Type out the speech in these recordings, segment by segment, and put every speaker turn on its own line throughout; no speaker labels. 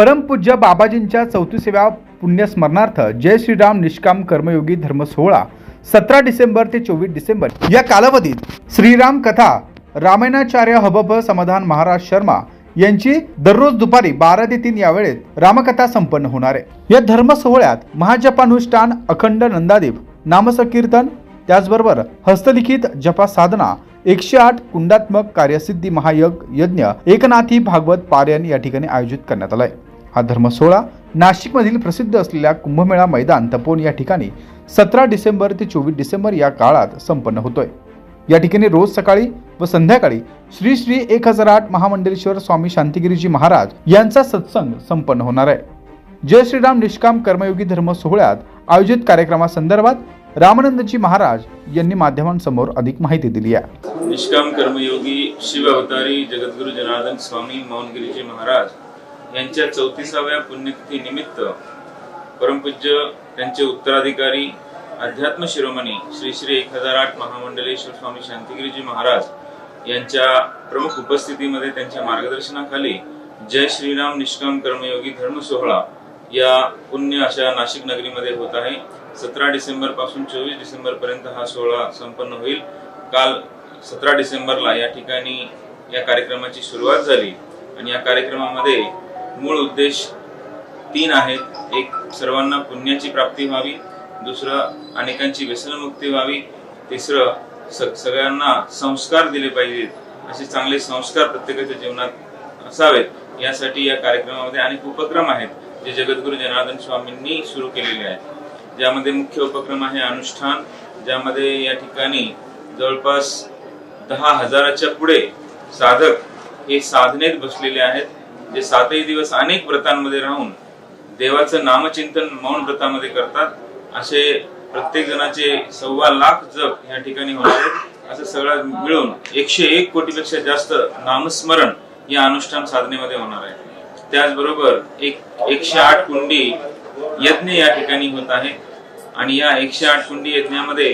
परमपूज्य बाबाजींच्या चौतीसव्या पुण्यस्मरणार्थ जय श्रीराम निष्काम कर्मयोगी धर्म सोहळा सतरा डिसेंबर ते चोवीस डिसेंबर. या कालावधीत श्रीराम कथा रामायणाचार्य हबभ समाधान महाराज शर्मा यांची दररोज दुपारी बारा ते तीन या वेळेत रामकथा संपन्न होणार आहे. या धर्म सोहळ्यात महाजपानुष्ठान अखंड नंदादीप नामसंकीर्तन त्याचबरोबर हस्तलिखित जपा साधना एकशे आठ कुंडात्मक कार्यसिद्धी महायज्ञ यज्ञ एकनाथी भागवत पारायण या ठिकाणी आयोजित करण्यात आलं आहे हा धर्म सोहळा नाशिकमधील प्रसिद्ध असलेल्या कुंभमेळा मैदान तपोन या ठिकाणी सतरा डिसेंबर ते चोवीस डिसेंबर या काळात संपन्न होतोय. या ठिकाणी रोज सकाळी व संध्याकाळी श्री श्री एक हजार आठ महामंडलेश्वर स्वामी शांतिगिरीजी महाराज यांचा सत्संग संपन्न होणार आहे. जय श्रीराम निष्काम कर्मयोगी धर्म सोहळ्यात आयोजित कार्यक्रमासंदर्भात रामानंदजी महाराज यांनी माध्यमांसमोर अधिक माहिती दिली आहे.
निष्काम कर्मयोगी शिव अवतारी जगद्गुरु जनार्दन स्वामी मौनगिरीजी महाराज यांच्या चौतीसाव्या पुण्यतिथी निमित्त परमपूज्य त्यांचे उत्तराधिकारी अध्यात्म शिरोमणी श्री श्री एक हजार आठ महामंडलेश्वर स्वामी शांतिगिरीजी महाराज यांच्या प्रमुख उपस्थितीमध्ये त्यांच्या मार्गदर्शनाखाली जय श्रीराम निष्काम कर्मयोगी धर्म सोहळा या पुण्य अशा नाशिक नगरीमध्ये होत आहे. सतरा डिसेंबरपासून चोवीस डिसेंबर पर्यंत हा सोहळा संपन्न होईल. काल सतरा डिसेंबरला या ठिकाणी या कार्यक्रमाची सुरुवात झाली आणि या कार्यक्रमामध्ये मूळ उद्देश तीन आहेत. एक सर्वांना पुण्याची प्राप्ती व्हावी. दुसरं अनेकांची व्यसनमुक्ती व्हावी. तिसरं स- सगळ्यांना संस्कार दिले पाहिजेत. असे चांगले संस्कार प्रत्येकाच्या जीवनात असावेत. यासाठी या कार्यक्रमामध्ये अनेक उपक्रम आहेत जे जगद्गुरु जनार्दन स्वामींनी सुरू केलेले आहेत. ज्यामध्ये मुख्य उपक्रम आहे अनुष्ठान. ज्यामध्ये या ठिकाणी जवळपास दहा हजाराच्या पुढे साधक हे साधनेत बसलेले आहेत. जे सातही दिवस अनेक व्रतांमध्ये राहून देवाचं नामचिंतन मौन व्रतामध्ये करतात असे प्रत्येक जणाचे सव्वा लाख जप या ठिकाणी होणार असं सगळं मिळून एकशे एक कोटीपेक्षा जास्त नामस्मरण या अनुष्ठान साधनेमध्ये होणार आहे. त्याचबरोबर एक एकशे आठ कुंडी यज्ञ या ठिकाणी होत आहे. आणि या एकशे आठ कुंडी यज्ञामध्ये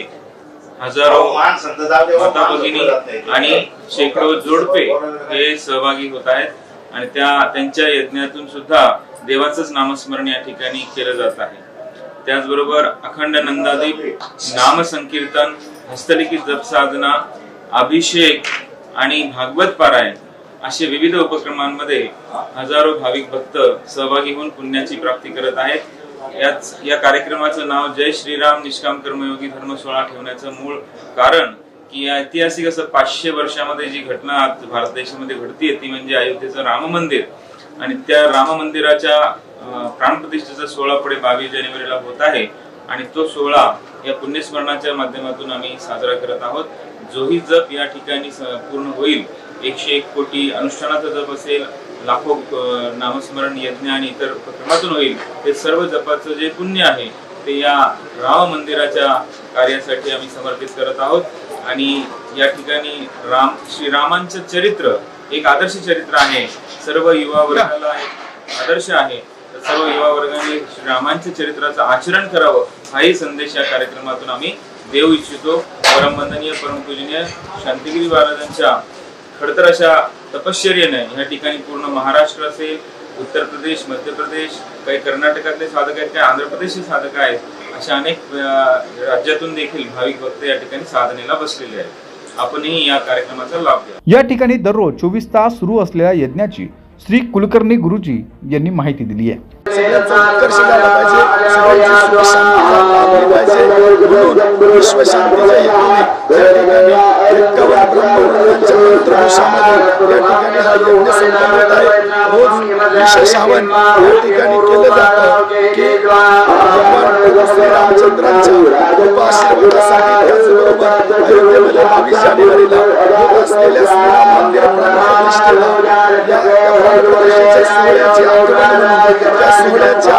हजारो माता भगिनी आणि शेकडो जोडपे हे सहभागी होत आहेत. आणि त्या त्यांच्या यज्ञातून सुद्धा देवाचंच नामस्मरण या ठिकाणी केलं जात आहे. त्याचबरोबर अखंड नंदादीप नामसंकीर्तन हस्तलिखित जप साधना अभिषेक आणि भागवत पारायण असे विविध उपक्रमांमध्ये हजारो भाविक भक्त सहभागी होऊन पुण्याची प्राप्ती करत आहेत. याच या कार्यक्रमाचं नाव जय श्रीराम निष्काम कर्मयोगी धर्म सोहळा ठेवण्याचं मूळ कारण की ऐतिहासिक असं पाचशे वर्षामध्ये जी घटना आज भारत देशामध्ये घडतीये ती म्हणजे अयोध्येचं राम मंदिर. आणि त्या राम मंदिराच्या प्राणप्रतिष्ठेचा सोहळा पुढे बावीस जानेवारीला होत आहे. आणि तो सोहळा या पुण्यस्मरणाच्या माध्यमातून आम्ही साजरा करत आहोत. जोही जप या ठिकाणी पूर्ण होईल. एकशे एक कोटी अनुष्ठानाचा जप असेल लाखो नामस्मरण यज्ञ आणि इतर उपक्रमातून होईल. ते सर्व जपाचं जे पुण्य आहे ते या राम मंदिराच्या कार्यासाठी आम्ही समर्पित करत आहोत. आणि या ठिकाणी राम श्रीरामांचं चरित्र एक आदर्श चरित्र आहे. सर्व युवा वर्गाला एक आदर्श आहे. तर सर्व युवा वर्गाने श्रीरामांच्या चरित्राचं आचरण करावं हाही संदेश या कार्यक्रमातून आम्ही देऊ इच्छितो. परमवंदनीय परमपूजनीय शांतिगिरी महाराजांच्या खडतर अशा तपश्चर्याने या ठिकाणी पूर्ण महाराष्ट्र असेल उत्तर प्रदेश मध्य प्रदेश काही कर्नाटकातले साधक आहेत काही आंध्र प्रदेशचे साधक आहेत अशा अनेक राज्यातून देखील भाविक भक्त या ठिकाणी साधनेला बसलेले आहेत आपणही या कार्यक्रमाचा लाभ घ्या
या ठिकाणी दररोज चोवीस तास सुरू असलेल्या यज्ञाची श्री कुलकर्णी गुरुजी यांनी माहिती दिली आहे
सगळ्यांचा उत्कर्ष झाला पाहिजे सगळ्यांची सुख शांती लाभली पाहिजे म्हणून विश्वशांतीच्या हेतूने या ठिकाणी या हा यज्ञ संपन्न होत आहे रोज विशेष हवन या ठिकाणी केलं जातं की भगवान श्रीरामचंद्रांच्या कृपा आशीर्वादासाठी त्याचबरोबर अयोध्येमध्ये बावीस जानेवारीला होत असलेल्या श्रीराम मंदिर प्राणप्रतिष्ठेला या प्राणप्रतिष्ठेच्या सोहळ्याची आठवण म्हणून त्या सोहळ्याच्या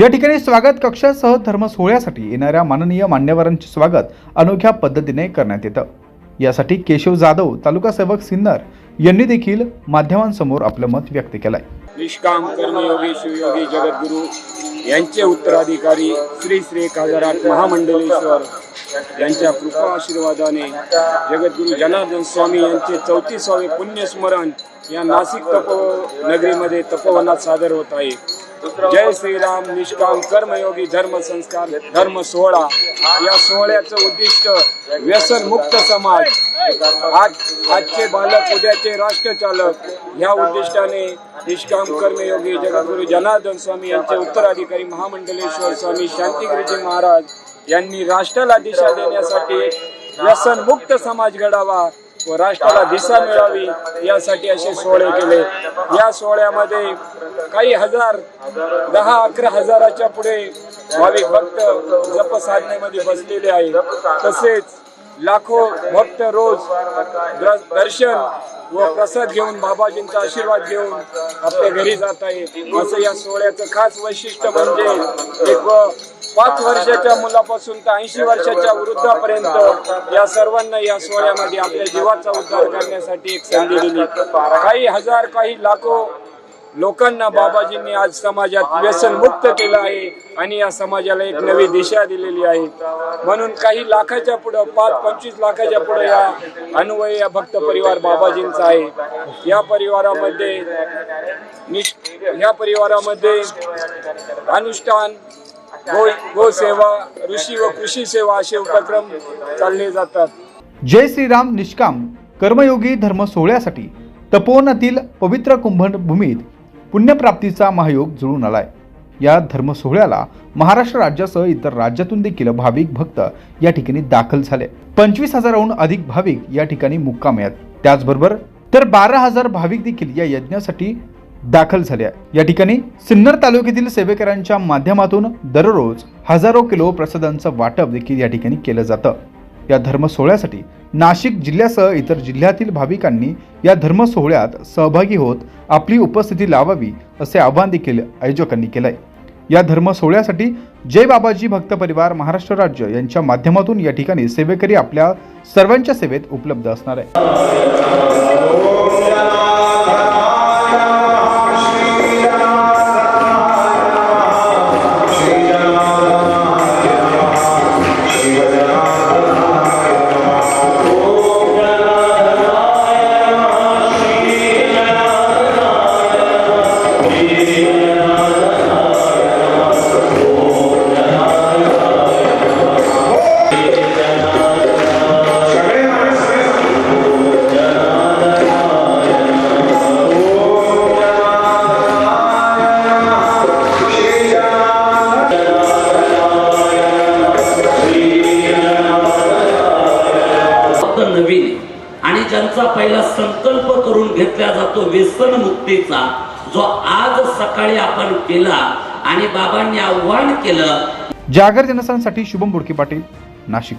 या ठिकाणी
स्वागत कक्षासह धर्म सोहळ्यासाठी येणाऱ्या माननीय मान्यवरांचे स्वागत अनोख्या पद्धतीने करण्यात येतं. यासाठी केशव जाधव तालुका सेवक सिन्नर यांनी देखील माध्यमांसमोर आपलं मत व्यक्त केलंय.
निष्काम कर्मयोगी शिवयोगी जगद्गुरु यांचे उत्तराधिकारी श्री श्री एक महामंडलेश्वर यांच्या कृपा आशीर्वादाने जगद्गुरु जनार्दन स्वामी यांचे चौतीसावे पुण्यस्मरण या नाशिक तप नगरीमध्ये तपोवनात सादर होत आहे. जय श्रीराम निष्काम कर्मयोगी धर्म संस्कार धर्म सोहळा. या सोहळ्याचं उद्दिष्ट व्यसनमुक्त समाज आज आजचे बालक उद्याचे राष्ट्रचालक या उद्दिष्टाने निष्काम कर्मयोगी जगद्गुरु जनार्दन स्वामी यांचे उत्तराधिकारी महामंडलेश्वर स्वामी शांतिगिरीजी महाराज यांनी राष्ट्राला दिशा देण्यासाठी व्यसन व्यसनमुक्त समाज घडावा. व राष्ट्राला दिशा मिळावी यासाठी असे सोहळे केले. या सोहळ्यामध्ये काही हजार दहा अकरा हजाराच्या पुढे भाविक भक्त जप साधनेमध्ये बसलेले आहेत. तसेच लाखो भक्त रोज दर्शन व प्रसाद घेऊन बाबाजींचा आशीर्वाद घेऊन आपल्या घरी जात आहे. असं या सोहळ्याचं खास वैशिष्ट्य म्हणजे एक पाच वर्षाच्या मुलापासून तर ऐंशी वर्षाच्या वृद्धापर्यंत या सर्वांना या सोहळ्यामध्ये आपल्या जीवाचा उद्धार करण्यासाठी एक संधी दिली. काही हजार काही लाखो लोकांना बाबाजींनी आज समाजात व्यसन मुक्त केलं आहे आणि या समाजाला एक नवी दिशा दिलेली आहे. म्हणून काही लाखाच्या पुढं पाच पंचवीस लाखाच्या पुढं या अन्वय या भक्त परिवार बाबाजींचा आहे. या परिवारामध्ये या परिवारामध्ये अनुष्ठान गो गोसेवा ऋषी व कृषी सेवा असे उपक्रम चालले जातात.
जय श्रीराम निष्काम कर्मयोगी धर्म सोहळ्यासाठी तपोवनातील पवित्र कुंभभूमीत पुण्यप्राप्तीचा महायोग जुळून आलाय. या धर्म सोहळ्याला महाराष्ट्र राज्यासह इतर राज्यातून देखील भाविक भक्त या ठिकाणी दाखल झाले. पंचवीस हजाराहून अधिक भाविक या ठिकाणी मुक्काम आहेत. त्याचबरोबर तर बारा हजार भाविक देखील या यज्ञासाठी दाखल झाले या ठिकाणी सिन्नर तालुक्यातील सेवेकरांच्या माध्यमातून दररोज हजारो किलो प्रसादांचं वाटप देखील या ठिकाणी केलं जातं. या धर्म सोहळ्यासाठी नाशिक जिल्ह्यासह इतर जिल्ह्यातील भाविकांनी या धर्म सोहळ्यात सहभागी होत आपली उपस्थिती लावावी असे आवाहन देखील आयोजकांनी केलंय. या धर्म सोहळ्यासाठी जय बाबाजी भक्त परिवार महाराष्ट्र राज्य यांच्या माध्यमातून या ठिकाणी सेवेकरी आपल्या सर्वांच्या सेवेत उपलब्ध असणार आहे.
त्यांचा पहिला संकल्प करून घेतला जातो व्यसन मुक्तीचा जो आज सकाळी आपण केला आणि बाबांनी आव्हान केलं.
जागर जनस्थानसाठी शुभम बुडके पाटील नाशिक.